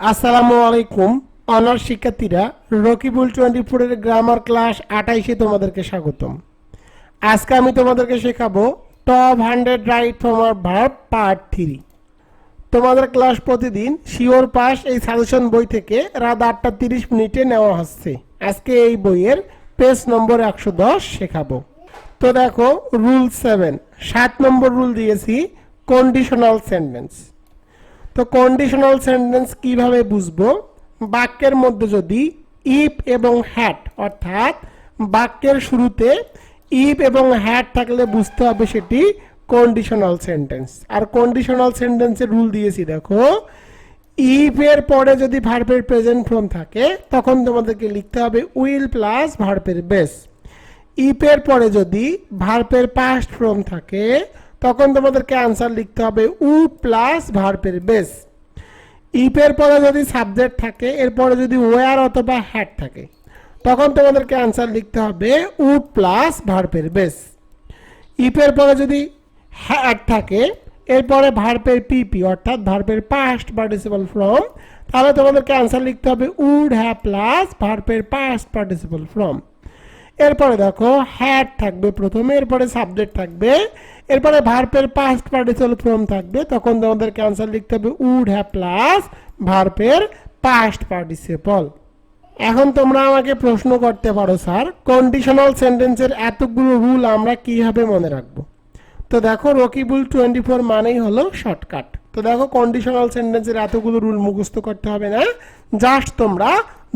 আসসালামু আলাইকুম, অনার্স শিক্ষার্থীরা, রকিবুল টোয়েন্টি ফোরের গ্রামার ক্লাস আঠাইশে তোমাদেরকে স্বাগতম। আজকে আমি তোমাদেরকে শেখাবো টপ হান্ড্রেড রাইট ফ্রম আর ভার্ব পার্ট থ্রি। তোমাদের ক্লাস প্রতিদিন শিওর পাস এই সাজেশন বই থেকে রাত আটটা তিরিশ মিনিটে নেওয়া হচ্ছে। আজকে এই বইয়ের পেজ নম্বর একশো দশ শেখাবো। তো দেখো, রুল সেভেন, সাত নম্বর রুল দিয়েছি কন্ডিশনাল সেন্টেন্স তো কন্ডিশনাল সেন্টেন্স কীভাবে বুঝব? বাক্যের মধ্যে যদি ইফ এবং হ্যাট অর্থাৎ বাক্যের শুরুতে ইফ এবং হ্যাট থাকলে বুঝতে হবে সেটি কন্ডিশনাল সেন্টেন্স আর কন্ডিশনাল সেন্টেন্সের রুল দিয়েছি, দেখো। ইফ এর পরে যদি ভার্বের প্রেজেন্ট ফর্ম থাকে, তখন তোমাদেরকে লিখতে হবে উইল প্লাস ভার্বের বেস ইপের পরে যদি ভার্বের পাস্ট ফর্ম থাকে তখন তোমাদেরকে আনসার লিখতে হবে উড প্লাস ভার্বের বেস ইপের পরে যদি সাবজেক্ট থাকে এরপরে যদি ওয়ার অথবা হ্যাট থাকে, তখন তোমাদেরকে আনসার লিখতে হবে উড প্লাস ভার্বের বেস ইপের পরে যদি হ্যাট থাকে এরপরে ভার্বের পিপি অর্থাৎ ভার্বের পাস্ট পার্টিসিপাল ফ্রম তাহলে তোমাদেরকে আনসার লিখতে হবে উড হ্যাভ প্লাস ভার্বের পাস্ট পার্টিসিপাল ফ্রম এরপরে দেখো হ্যাড থাকবে প্রথমে, এরপরে সাবজেক্ট থাকবে এরপরে ভার্পের পাস্ট পার্টিসিপাল ফর্ম থাকবে, তখন তোমাদেরকে আনসার লিখতে হবে উড হ্যাভ প্লাস ভার্পের পাস্ট পার্টিসিপল এখন তোমরা আমাকে প্রশ্ন করতে পারো, স্যার কন্ডিশনাল সেন্টেন্সের এতগুলো রুল আমরা কীভাবে মনে রাখব? তো দেখো রকিবুল টোয়েন্টি ফোর মানেই হলো শর্টকাট তো দেখো কন্ডিশনাল সেন্টেন্সের এতগুলো রুল মুখস্থ করতে হবে না। জাস্ট তোমরা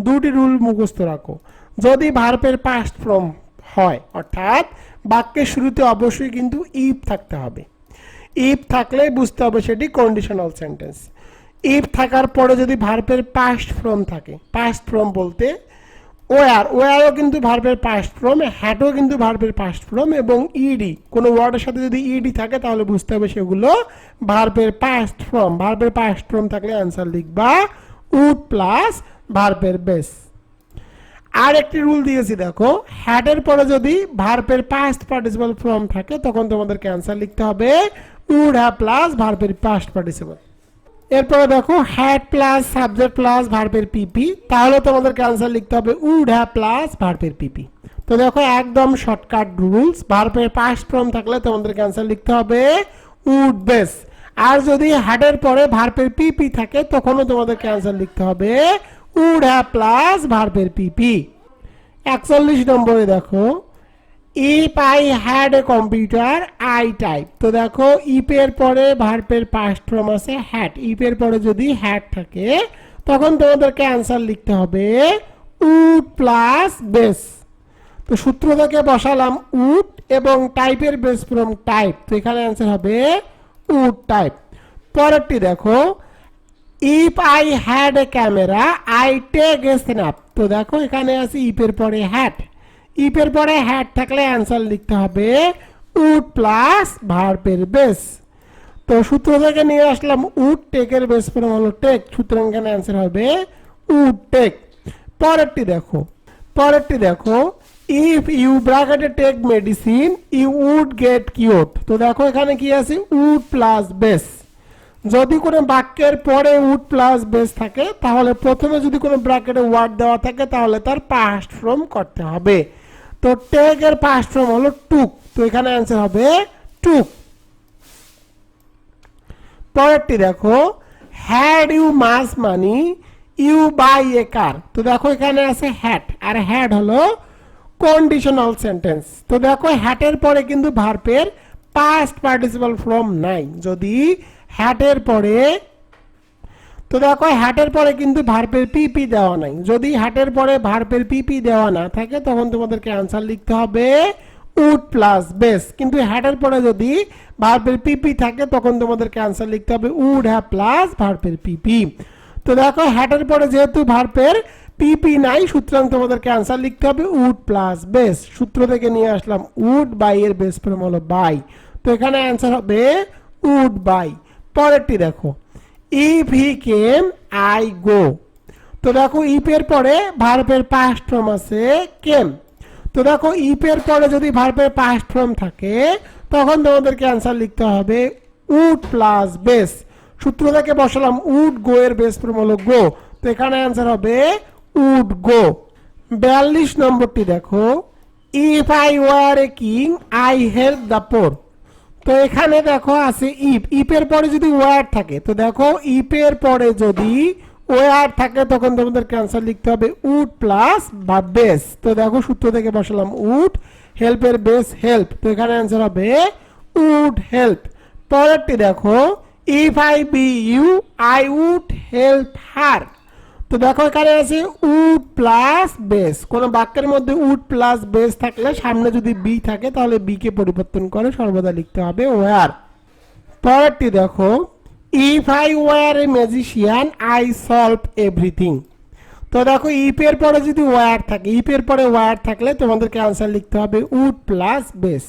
দুটি রুল মুখস্থ রাখো। যদি ভার্পের পাস্ট ফ্রম হয়, অর্থাৎ বাক্যের শুরুতে অবশ্যই কিন্তু ইফ থাকতে হবে। ইফ থাকলে বুঝতে হবে সেটি কন্ডিশনাল সেন্টেন্স ইফ থাকার পরে যদি ভার্বের পাস্ট ফ্রম থাকে পাস্ট ফ্রম বলতে ওয়ার ওয়ারও কিন্তু ভার্বের পাস্ট ফ্রম হ্যাটও কিন্তু ভার্বের পাস্ট ফ্রম এবং ইডি কোনো ওয়ার্ডের সাথে যদি ইডি থাকে তাহলে বুঝতে হবে সেগুলো ভার্বের পাস্ট ফ্রম ভার্বের পাস্ট ফ্রম থাকলে অ্যান্সার লিখবা উড প্লাস ভার্বের বেস আর একটি রুল দিয়েছি, দেখো। হ্যাডের পরে যদি ভার্বের পাস্ট পার্টিসিপাল ফর্ম থাকে, তখন তোমাদেরকে অ্যান্সার লিখতে হবে উড হ্যাভ প্লাস ভার্বের পাস্ট পার্টিসিপাল এরপরে দেখো হ্যাড প্লাস সাবজেক্ট প্লাস ভার্বের পিপি তাহলে তোমাদেরকে অ্যান্সার লিখতে হবে উড হ্যাভ প্লাস ভার্বের পিপি তো দেখো, একদম শর্টকাট রুলস ভার্বের পাস্ট ফর্ম থাকলে তোমাদেরকে অ্যান্সার লিখতে হবে উড বেস আর যদি হ্যাডের পরে ভার্বের পিপি থাকে, তখনও তোমাদেরকে অ্যান্সার লিখতে হবে উড হ্যাভ প্লাস ভার্বের পিপি। একচল্লিশ নম্বরে দেখো if I had a computer I type তো দেখো ইপের পরে ভার্বের পাস্ট ফর্ম আছে হ্যাট ইপের পরে যদি হ্যাট থাকে, তখন তোমাদেরকে অ্যান্সার লিখতে হবে উড প্লাস বেস। তো সূত্র থেকে বসালাম উড এবং টাইপের বেস ফ্রম টাইপ তো এখানে অ্যান্সার হবে উড টাইপ পরেরটি দেখো if I had a camera I take a snap তো দেখো, এখানে আছে ইপের পরে হ্যাট ইপের পরে হ্যাট থাকলে অ্যান্সার লিখতে হবে উড প্লাস ভার্বের বেস তো সূত্র থেকে নিয়ে আসলাম উড টেকের বেস ফর্ম হলো টেক সুতরাং এখানে অ্যান্সার হবে উড টেক পরেরটি দেখো পরেরটি দেখো if you ব্রাকেটে take medicine you would get cure তো দেখো এখানে কি আছে? উড প্লাস বেস যদি কোনো বাক্যের পরে উড প্লাস বেস থাকে, তাহলে প্রথমে যদি কোনো ব্র্যাকেটে ওয়ার্ড দেওয়া থাকে, তাহলে তার পাস্ট ফর্ম করতে হবে। তো টেক এর পাস্ট ফর্ম হলো টুক তো এখানে অ্যান্সার হবে টুক পরেরটি দেখো had you much money you buy a car তো দেখো এখানে আছে হ্যাট আর হ্যাড হলো কন্ডিশনাল সেন্টেন্স তো দেখো হ্যাটের পরে কিন্তু ভার্বের পাস্ট পার্টিসিপাল ফর্ম নাই। যদি হ্যাটের পরে, তো দেখো হ্যাটের পরে কিন্তু ভার্বের পিপি দেওয়া নাই। যদি হ্যাটের পরে ভার্বের পিপি দেওয়া না থাকে, তখন তোমাদেরকে আনসার লিখতে হবে উড প্লাস বেস কিন্তু হ্যাটের পরে যদি ভার্বের পিপি থাকে, তখন তোমাদেরকে আনসার লিখতে হবে উড হ্যাভ প্লাস ভার্বের পিপি তো দেখো হ্যাটের পরে যেহেতু ভার্বের পিপি নাই, সুতরাং তোমাদেরকে আনসার লিখতে হবে উড প্লাস বেস সূত্র থেকে নিয়ে আসলাম উড বাই এর বেস ফর্ম হলো বাই তো এখানে অ্যান্সার হবে উড বাই পরেরটি দেখো। If he came I go তো দেখো ইপের পরে ভার্বের পাস্ট ফর্ম আছে কেম তো দেখো ইপের পরে যদি ভার্বের পাস্ট ফর্ম থাকে, তখন তোমাদেরকে অ্যান্সার লিখতে হবে উড প্লাস বেস সূত্র থেকে বসালাম উড গো এর বেস ফর্ম হলো গো তো এখানে অ্যান্সার হবে উড গো বিয়াল্লিশ নম্বরটি দেখো if I were a king I help the poor তো এখানে দেখো আছে ইফ ইফের পরে যদি ওয়ার থাকে, তো দেখো ইফের পরে যদি ওয়ার থাকে, তখন তোমাদের ক্যান্সার লিখতে হবে উড প্লাস বা বেস তো দেখো সূত্র থেকে বসালাম উড হেল্পের বেস হেল্প তো এখানে অ্যান্সার হবে উড হেল্প পরেরটি দেখো if I be you I would help her তো দেখো এখানে আছে উড প্লাস বেস কোন বাক্যের মধ্যে উড প্লাস বেস থাকলে সামনে যদি বি থাকে, তাহলে বি কে পরিবর্তন করে সর্বদা লিখতে হবে ওয়ার পরেরটি দেখো if I were a magician I solve everything তো দেখো ইফের পরে যদি ওয়ার থাকে ইফের পরে ওয়ার থাকলে তোমাদেরকে আনসার লিখতে হবে উড প্লাস বেস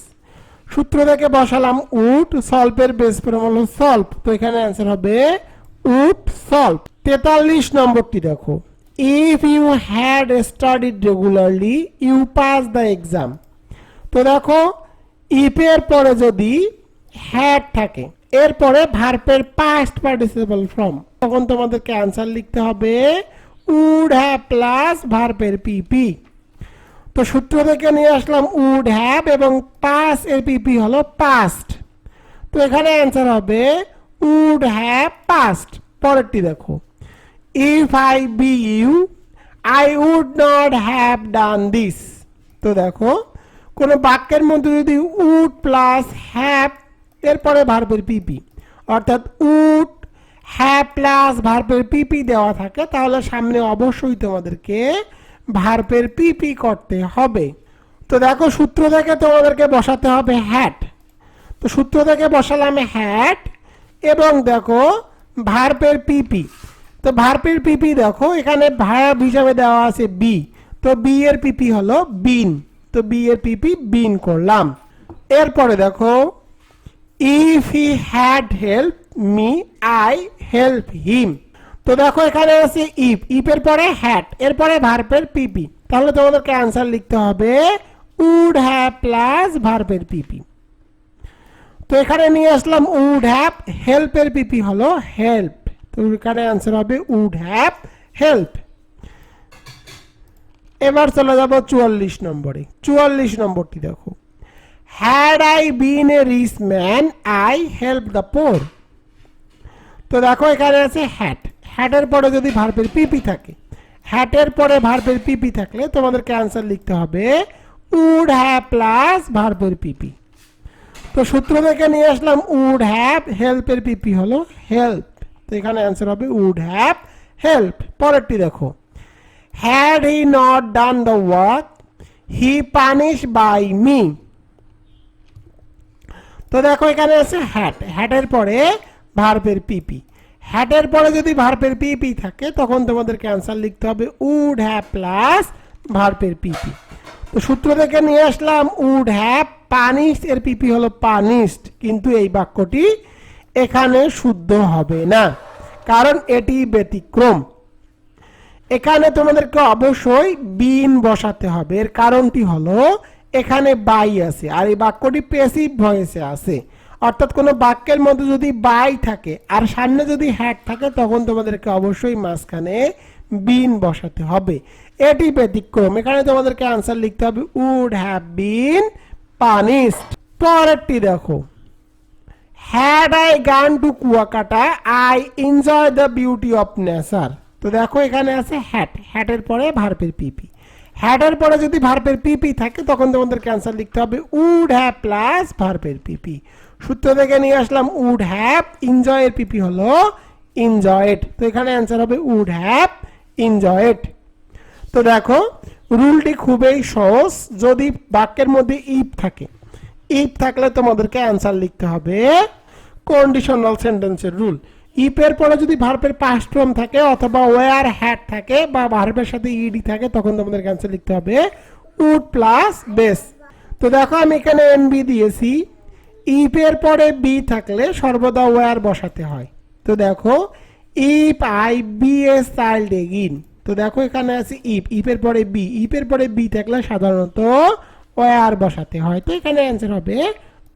সূত্র থেকে বসালাম উড সলভের বেস ফর্ম হলো সলভ তো এখানে অ্যান্সার হবে উড সলভ তেতাল্লিশ নম্বরটি দেখো। If you had studied regularly you pass the exam তো দেখো ইফের পরে যদি হ্যাড থাকে এরপরে ভার্পের পাস্ট পার্টিসিপাল ফর্ম তখন তোমাদেরকে অ্যান্সার লিখতে হবে উড হ্যাভ প্লাস ভার্পের পিপি তো সূত্র থেকে নিয়ে আসলাম উড হ্যাভ এবং পাস এর পিপি হলো পাস্ট তো এখানে অ্যান্সার হবে উড হ্যাভ পাস্ট পরেরটি দেখো। If I be you I would not have done this তো দেখো, কোনো বাক্যের মধ্যে যদি উড প্লাস হ্যাভ এরপরে ভার্বের পিপি অর্থাৎ উড হ্যাভ প্লাস ভার্বের পিপি দেওয়া থাকে, তাহলে সামনে অবশ্যই তোমাদেরকে ভার্বের পিপি করতে হবে। তো দেখো, সূত্র থেকে তোমাদেরকে বসাতে হবে হ্যাট তো সূত্র থেকে বসালাম হ্যাট এবং দেখো, ভার্পের পিপি। তো ভার্বের পিপি দেখো, এখানে ভার্ব হিসাবে দেওয়া আছে বি। তো বি এর পিপি হলো বিন। তো বি এর পিপি বিন করলাম। এরপরে দেখো if he had help me I help him তো দেখো, এখানে আছে ইফ ইফের পরে হ্যাড এরপরে ভার্বের পিপি। তাহলে তোমাদেরকে অ্যান্সার লিখতে হবে উড হ্যাভ প্লাস ভার্বের পিপি। তো এখানে নিয়ে আসলাম উড হ্যাভ হেল্পের পিপি হলো হেল্প। তো এখানে অ্যান্সার হবে উড হ্যাভ হেল্প। এবার চলে যাব চুয়াল্লিশ নম্বরে। চুয়াল্লিশ নম্বরটি দেখো। Had I been a rich man I help the poor তো দেখো এখানে আছে হ্যাট হ্যাটের পরে যদি ভার্বের পিপি থাকে। হ্যাটের পরে ভার্বের পিপি থাকলে তোমাদেরকে অ্যান্সার লিখতে হবে উড হ্যাভ প্লাস ভার্বের পিপি। তো সূত্র থেকে নিয়ে আসলাম উড হ্যাভ হেল্পের পিপি হলো হেল্প তো এখানে অ্যান্সার হবে উড হ্যাভ হেল্প পরেরটি দেখো। Had he not done the work he punish by me তো দেখো এখানে আছে হ্যাট হ্যাটের পরে ভার্বের পিপি। হ্যাটের পরে যদি ভার্বের পিপি থাকে, তখন তোমাদেরকে অ্যান্সার লিখতে হবে উড হ্যাভ প্লাস ভার্বের পিপি। তো সূত্র থেকে নিয়ে আসলাম উড হ্যাভ পানিশড এর পিপি হলো পানিশড কিন্তু এই বাক্যটি এখানে শুদ্ধ হবে না, কারণ এটি ব্যতিক্রম। এখানে তোমাদেরকে অবশ্যই বিন বসাতে হবে, এর কারণটি হলো এখানে বাই আছে, আর এই বাক্যটি পেসিভ ভয়েসে আছে। অর্থাৎ কোনো বাক্যের মধ্যে যদি বাই থাকে, আর সামনে যদি হ্যাড থাকে, তখন তোমাদেরকে অবশ্যই মাঝখানে বিন বসাতে হবে। এটি ব্যতিক্রম, এখানে তোমাদেরকে আনসার লিখতে হবে উড হ্যাভ বিন পানিশড পরেরটি দেখো। Had I gone to Kuakata I enjoy the beauty of nature তো দেখো এখানে আছে হ্যাট হ্যাটের পরে ভার্বের পিপি হ্যাটের পরে যদি ভার্বের পিপি থাকে, তখন তোমাদের ক্যান্সার লিখতে হবে উড হ্যাভ প্লাস ভার্বের পিপি সূত্র থেকে নিয়ে আসলাম উড হ্যাভ এনজয়ের পিপি হলো এনজয়েড তো এখানে অ্যান্সার হবে উড হ্যাভ এনজয়েড তো দেখো রুলটি খুবই সহজ, যদি বাক্যের মধ্যে ইফ থাকে। ইফ থাকলে তোমাদেরকে অ্যান্সার লিখতে হবে কন্ডিশনাল সেন্টেন্সের রুল ইফের পরে যদি ভার্বের পাস্ট ফর্ম থাকে অথবা ওয়ার হ্যাড থাকে বা ভার্বের সাথে ইডি থাকে, তখন তোমাদের অ্যান্সার লিখতে হবে উড প্লাস বেস তো দেখো, আমি এখানে এনবি দিয়েছি। ইফের পরে বি থাকলে সর্বদা ওয়ার বসাতে হয়। তো দেখো if I be as child again তো দেখো, এখানে আছে ইফ ইফের পরে বি ইফের পরে বি থাকলে সাধারণত ওয়ার বসাতে হয়। তো এখানে অ্যান্সার হবে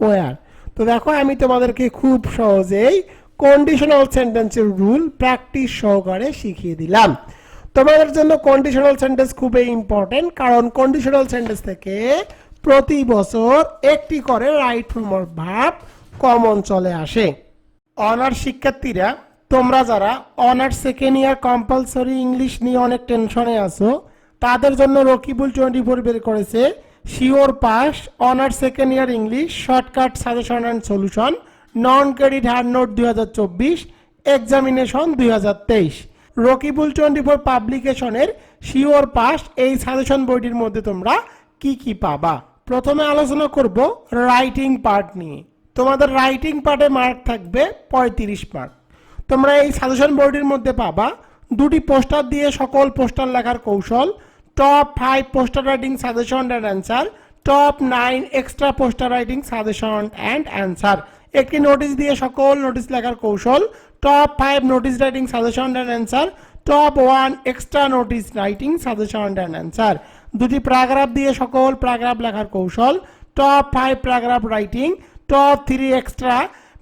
ওয়ার তো দেখো, আমি তোমাদেরকে খুব সহজেই কন্ডিশনাল সেন্টেন্সের রুল প্র্যাকটিস সহকারে শিখিয়ে দিলাম। তোমাদের জন্য কন্ডিশনাল সেন্টেন্স খুবই ইম্পর্টেন্ট কারণ কন্ডিশনাল সেন্টেন্স থেকে প্রতি বছর একটি করে রাইট ফর্ম ভাব কমন চলে আসে। অনার্স শিক্ষার্থীরা তোমরা যারা honours second year compulsory English নিয়ে অনেক টেনশনে আছো, তাদের জন্য রকিবুল টোয়েন্টি ফোর বের করেছে। Sure pass honours second year English shortcut suggestion and solution non credit hand note দুই হাজার চব্বিশ এক্সামিনেশন দুই হাজার তেইশ। রকিবুল টোয়েন্টি ফোর পাবলিকেশনের শিওর পাস এই সাজেশন বইটির মধ্যে তোমরা কি কি পাবা? প্রথমে আলোচনা করব রাইটিং পার্ট নিয়ে। তোমাদের রাইটিং পার্টে মার্ক থাকবে পঁয়ত্রিশ মার্ক তোমরা এই সাজেশন বোর্ডের মধ্যে পাবা দুটি পোস্টার দিয়ে সকল পোস্টার লেখার কৌশল top five poster writing suggestion and answer top nine extra poster writing suggestion and answer একটি নোটিশ দিয়ে সকল নোটিশ লেখার কৌশল top five notice writing suggestion and answer top one extra notice writing suggestion and answer দুটি paragraph দিয়ে সকল paragraph লেখার কৌশল top five paragraph writing top three extra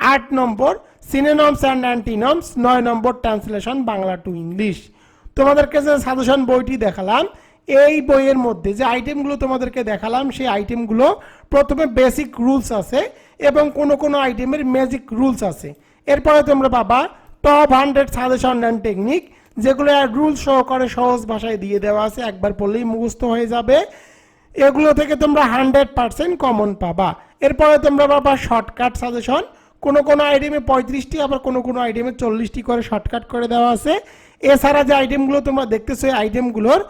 আট নম্বর সিনেনমস অ্যান্ড অ্যান্টিনমস নয় number translation Bangla to English তোমাদেরকে যে suggestion বইটি দেখালাম, এই বইয়ের মধ্যে যে আইটেমগুলো তোমাদেরকে দেখালাম, সেই আইটেমগুলো প্রথমে বেসিক রুলস আছে এবং কোনো কোনো আইটেমের ম্যাজিক রুলস আছে। এরপরে তোমরা পাবা top hundred suggestion and technique যেগুলো রুল সহকারে সহজ ভাষায় দিয়ে দেওয়া আছে, একবার পড়লেই মুখস্থ হয়ে যাবে। এগুলো থেকে তোমরা হান্ড্রেড পার্সেন্ট কমন পাবা। এরপরে তোমরা পাবা শর্টকাট সাজেশন কোনো কোনো আইটেমে পঁয়ত্রিশটি, আবার কোনো কোনো আইটেমে চল্লিশটি করে শর্টকাট করে দেওয়া আছে। এছাড়া যে আইটেমগুলো তোমরা দেখতেছো, এই আইটেমগুলোর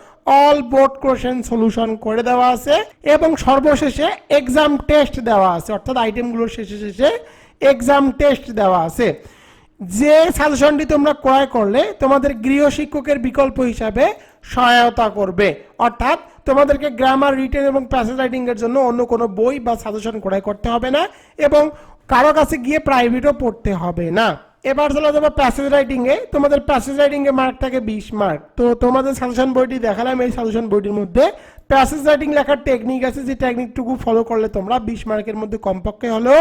অল বোর্ড কোশ্চেন সলিউশন করে দেওয়া আছে এবং সর্বশেষে এক্সাম টেস্ট দেওয়া আছে। অর্থাৎ আইটেমগুলোর শেষে শেষে এক্সাম টেস্ট দেওয়া আছে। যে সাজেশনটি তোমরা ক্রয় করলে, তোমাদের গৃহ শিক্ষকের বিকল্প হিসাবে সহায়তা করবে। অর্থাৎ তোমাদেরকে গ্রামার রিটেন এবং প্যাসেজ রাইটিং এর জন্য অন্য কোনো বই বা সাজেশন ক্রয় করতে হবে না এবং কারও কাছে গিয়ে প্রাইভেটও পড়তে হবে না। এবার চলে যাব প্যাসেজ রাইটিং এ। তোমাদের প্যাসেজ রাইটিং এ মার্ক থাকে বিশ মার্ক তো তোমাদের সাজেশন বইটি দেখালাম এই সাজেশন বইটির মধ্যে। প্যাসেজ রাইটিং লেখার টেকনিক আছে, যে টেকনিকটুকু ফলো করলে তোমরা বিশ মার্কের মধ্যে কমপক্ষে হলেও